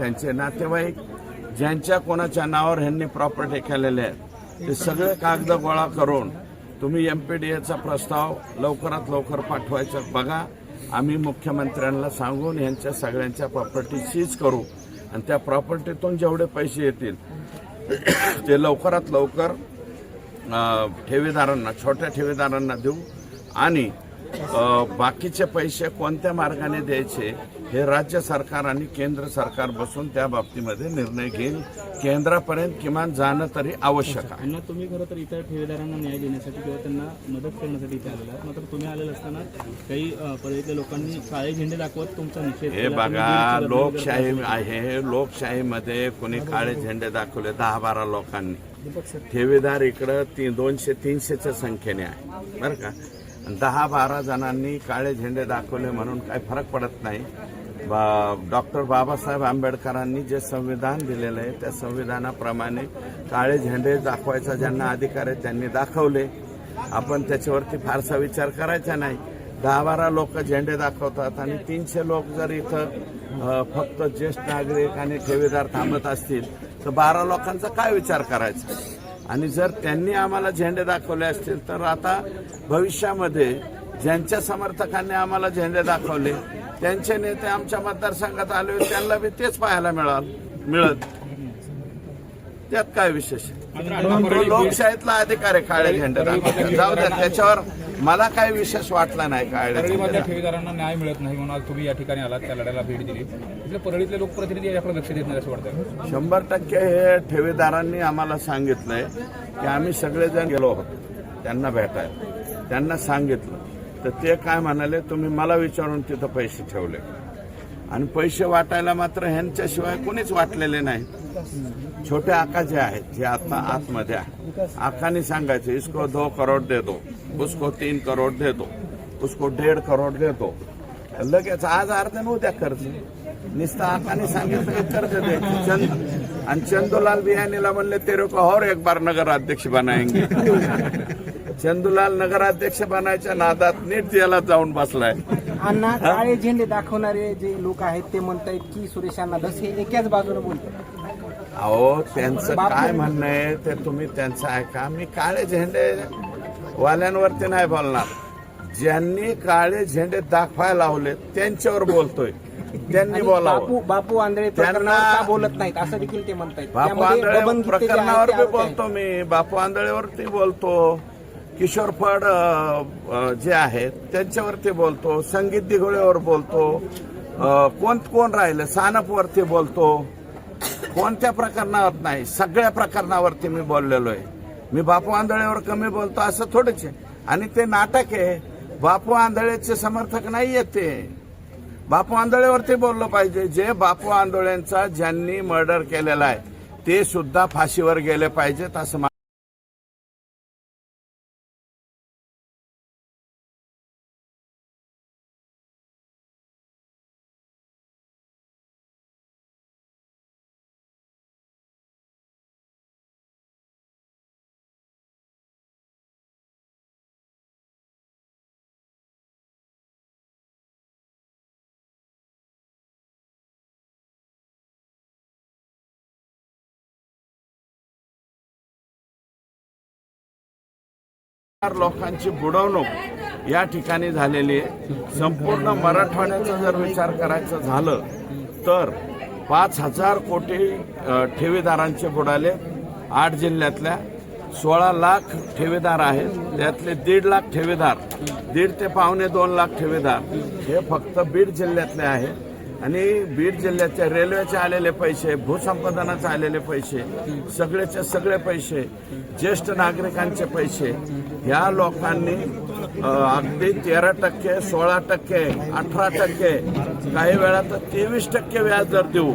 त्यांचे नातेवाईक ज्यांच्या कोणाच्या नावावर ह्यांनी प्रॉपर्टी केलेल्या आहेत ते सगळे कागद गोळा करून तुम्ही एम पी डी एचा प्रस्ताव लवकरात लवकर पाठवायचा. बघा आम्ही मुख्यमंत्र्यांना सांगून ह्यांच्या सगळ्यांच्या प्रॉपर्टी सीज करू आणि त्या प्रॉपर्टीतून जेवढे पैसे येतील ते लवकरात लवकर ठेवीदारांना छोट्या ठेवीदारांना देऊ आणि बाकीचे पैसे कोणत्या मार्गाने द्यायचे हे राज्य सरकार आणि केंद्र सरकार बसून त्या बाबतीमध्ये निर्णय घेईल. केंद्रापर्यंत किमान जाणं तरी आवश्यक आहे. तुम्ही खरं तर इतर ठेवीदारांना न्याय देण्यासाठी किंवा त्यांना मदत करण्यासाठी इथे आलेला मात्र तुम्ही आलेले असताना काही परळीतल्या लोकांनी काळे झेंडे दाखवत तुमचा निषेध हे बघा लोकशाही आहे. लोकशाहीमध्ये कोणी काळे झेंडे दाखवले दहा बारा लोकांनी ठेवीदार इकडं ती दोनशे तीनशेच्या संख्येने आहे. बरं का? दहा बारा जणांनी काळे झेंडे दाखवले म्हणून काही फरक पडत नाही. डॉक्टर बाबासाहेब आंबेडकरांनी जे संविधान दिलेलं आहे त्या संविधानाप्रमाणे काळे झेंडे दाखवायचा ज्यांना अधिकार आहे त्यांनी दाखवले. आपण त्याच्यावरती फारसा विचार करायचा नाही. दहा बारा लोक झेंडे दाखवतात आणि तीनशे लोक जर इथं फक्त ज्येष्ठ नागरिक आणि ठेवीदार थांबत असतील तर बारा लोकांचा काय विचार करायचा? आणि जर त्यांनी आम्हाला झेंडे दाखवले असतील तर आता भविष्यामध्ये ज्यांच्या समर्थकांनी आम्हाला झेंडे दाखवले त्यांचे नेते आमच्या मतदारसंघात आले त्यांना बी तेच पाहायला मिळाल मिळत त्यात काय विशेष आहे? तो लोकशाहीतला अधिकार आहे काळे झेंडे. जाऊ द्या त्याच्यावर मला काही विशेष वाटला नाही परळीमधल्या ठेवीदारांना न्याय मिळत नाही म्हणून आज तुम्ही या ठिकाणी आलात त्या लढ्याला भेट दिली. इथले परळीतले लोकप्रतिनिधी याकडे लक्ष देत नाही असं वाटतं शंभर टक्के हे ठेवीदारांनी आम्हाला सांगितलंय की आम्ही सगळेजण गेलो होतो त्यांना भेटायला. त्यांना सांगितलं. तर ते काय म्हणाले तुम्ही मला विचारून तिथं पैसे ठेवले. आणि पैसे वाटायला मात्र ह्यांच्याशिवाय कोणीच वाटलेले नाही छोटे आका जे आहेत जे आता आतमध्ये आहे आकाने सांगायचे इसको दो करोड दे दो उसको तीन करोड दे दो उसको डेढ़ करोड दे दो. लगेच आज अर्ध्यानं उद्या कर्ज. नुसतं आकाने सांगितलं की कर्ज द्यायचं. चंद आणि चंदूलाल बियानीला म्हणले तेरे को और एक बार नगराध्यक्ष बनाएंगे चंदूलाल नगराध्यक्ष बनायच्या नादात नीट याला जाऊन बसलाय. अण्णा काळे झेंडे दाखवणारे जे लोक आहेत ते म्हणतायत की सुरेश अण्णा धस हे एकाच बाजूने बोलतात. अहो त्यांचं काय म्हणणं आहे ते तुम्ही त्यांचं ऐका. मी काळे झेंडे वाल्यांवरती नाही बोलणार. ज्यांनी काळे झेंडे दाखवायला लावले त्यांच्यावर बोलतोय. त्यांनी बोलावं. बापू बापू आंधळे त्यांना- बोलत नाहीत? असं देखील ते म्हणतायत. बापू आंधळे प्रकरणावर बी. बोलतो मी. बापू आंधळेवरती बोलतो. किशोर फड जे आहेत त्यांच्यावरती बोलतो. संगीत दिघोळेवर बोलतो. कोण कोण राहिलं? सानपवरती बोलतो. कोणत्या प्रकरणावर नाही सगळ्या प्रकरणावरती मी बोललेलो आहे. मी बापू आंधळेवर कमी बोलतो असं थोडंच आहे. आणि ते नाटक आहे बापू आंधळेचे समर्थक नाही येते बापू आंधळेवरती बोललं पाहिजे जे बापू आंधळेंचा ज्यांनी मर्डर केलेला आहे ते सुद्धा फाशीवर गेले पाहिजेत असं लोकांची बुडवणूक या ठिकाणी झालेली आहे. संपूर्ण मराठवाड्याचा जर विचार करायचा झालं तर पाच हजार कोटी ठेवीदारांचे बुडाले. आठ जिल्ह्यातल्या सोळा लाख ठेवीदार आहेत. त्यातले दीड लाख ठेवीदार दीड ते पावणे दोन लाख ठेवीदार हे फक्त बीड जिल्ह्यातले आहेत. आणि बीड जिल्ह्याच्या रेल्वेचे आलेले पैसे भूसंपादनाचे आलेले पैसे सगळेचे सगळे पैसे ज्येष्ठ नागरिकांचे पैसे ह्या लोकांनी अगदी तेरा टक्के सोळा टक्के अठरा टक्के काही वेळा तर तेवीस टक्के व्याज दर देऊ.